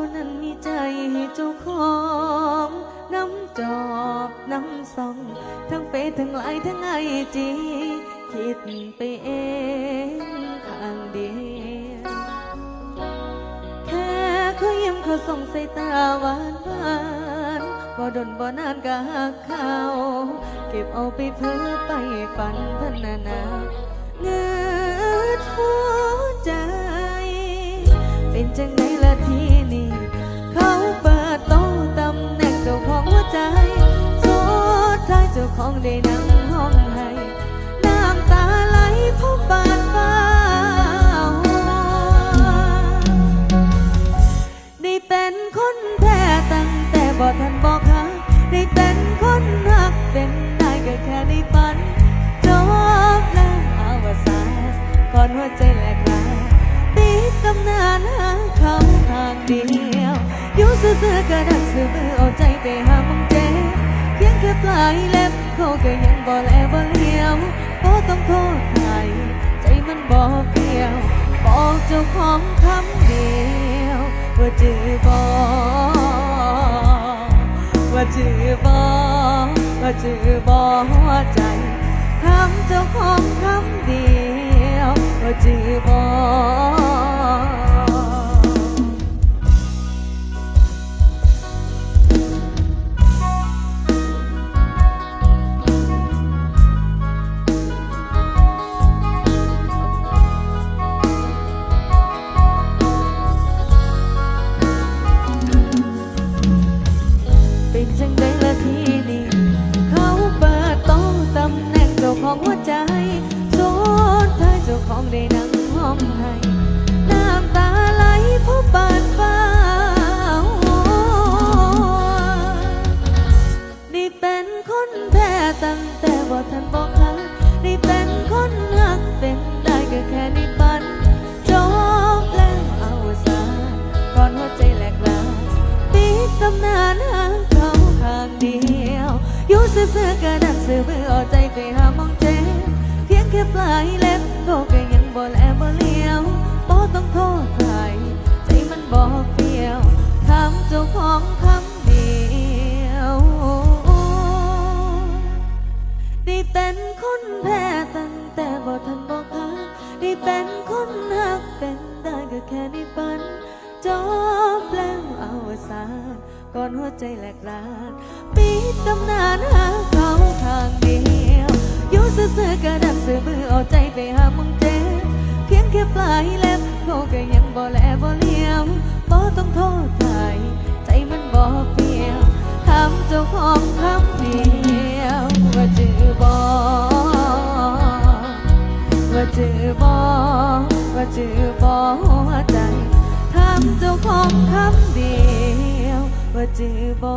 คนนั้นมีใจให้เจ้าของน้ำจอบน้ำซอง ทั้งเฟซทั้งไลน์ทั้งไอจีคิดไปเองข้างเดียวแค่เขายิ้มเขาส่งสายตาหวานหวานบ่ดนบ่นานก็หักเขาเก็บเอาไปเพ้อไปฝันพันนานาเงือดหัวใจ เป็นจังไง ของได้นั่งห้องให้น้ำตาไหลเพราะบาดฟ้าได้เป็นคนแพ้ตั้งแต่บ่ทันบอกหาได้เป็นคนรักเป็นได้ก็แค่ในฝันจบแล้วอาวสานก่อนหัวใจแหลกลายปิดตำนานหาเขาทางเดียวอยู่ซื่อๆก็ดักซื้อมือเอาใจไปหามึงเจเพียงแค่ปลายเล็บ เขาก็ยังบ่แลบ่เลี้ยวบ่ต้องโทษใครใจมันบ่เปรี้ยวบอกเจ้าของคำเดียวว่าจือบอกว่าจือบอกว่าจือบอกหัวใจคำเจ้าของคำเดียวว่าจือบ คนแพ้ตั้งแต่บ่าทันบอกหาได้เป็นคนหักเป็นได้ก็แค่ในฝันจบแล้วเอาสาก่อนหัวใจแหลกลาปิดตำนานหาเขาข้างเดียวอยู่ซื่อๆก็ดันซื้อมือเอาใจไปหามองเจ็บเพียงแค่ปลายเล็บเขาก็ยังบ่แลบ่เลี้ยว สานก่อนหัวใจแหลกลานปิดตำนานหาเขาข้างเดียวอยู่ซื่อๆก็ดันซื้อมือเอาใจไปหามึงเจ็บเพียงแค่ปลายเล็บเขาก็ยังบ่แลบ่เลี้ยวบ่ต้องโทษใครใจมันบ่เปรี้ยวถามเจ้าของคำเดียวว่าจือบ่ว่าจือบอว่าจือบอหัวใจ ทำเจ้าของคำเดียว ว่าจือบอ